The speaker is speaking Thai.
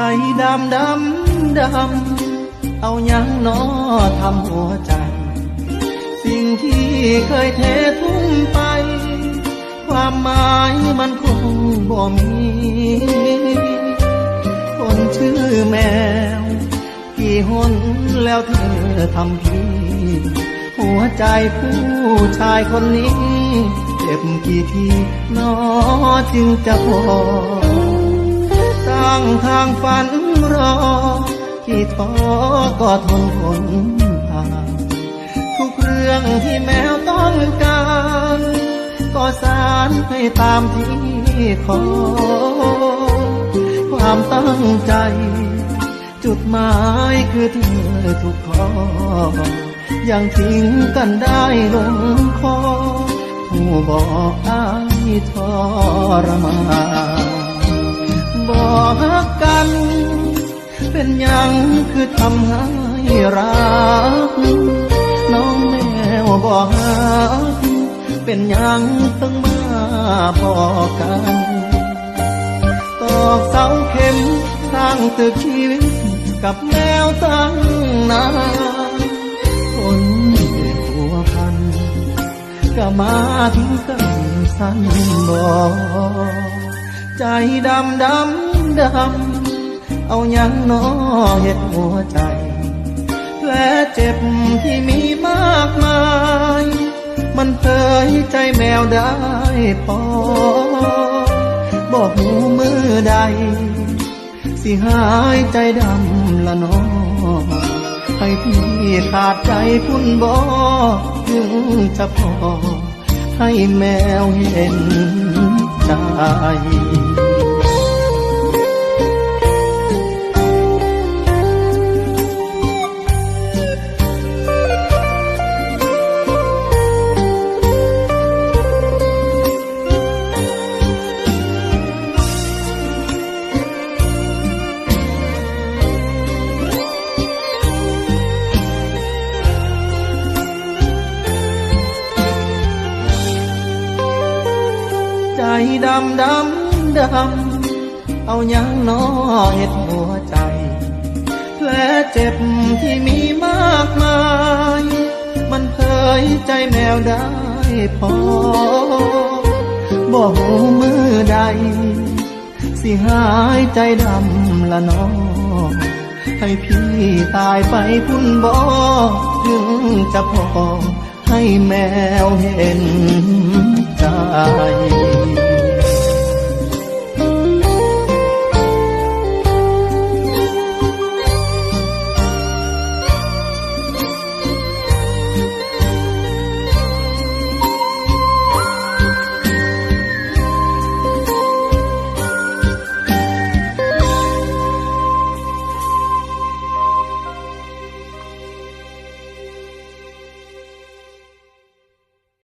ดำดำดำ เอายังนอทำหัวใจ สิ่งที่เคยเททุ่มไป ความหมายมันคงบ่มี คนชื่อแมว กี่หนแล้วเธอทำพี่ หัวใจผู้ชายคนนี้ เจ็บกี่ทีนอจึงจะพอ ตั้งทางฝันรอ ที่ท้อก็ทนทนทางทุกเรื่องที่แมวต้องการ ก็สารให้ตามที่ขอ ความตั้งใจ จุดหมายคือเธอทุกข้อยังทิ้งกันได้ลงคอผู้บอกอ้ายทรมาน เป็นยังคือทำให้รัก น้องแมวบอกฮักเป็นยังต้องมาบอกกันตอกเสาเข็มสร้างตึกชีวิตกับแมวตั้งนานคนเด็กหัวพันก็มาทิ้งกันสั้นบอกใจดำดำดำ เอายังหนอเห็ดหัวใจ แผลเจ็บที่มีมากมาย มันเผยใจแมวได้พอ บอกหูมือใด สิหายใจดำละน้อให้พี่ขาดใจคุณบอกถึงจะพอ ให้แมวเห็นใจ ดำดำดำ เอายังนอเห็ดหัวใจ แผลเจ็บที่มีมากมาย มันเผยใจแมวได้พอบอกหูมือใด สิหายใจดำละน้อให้พี่ตายไปพุ่นบ่ถึงจะพอให้แมวเห็นใจ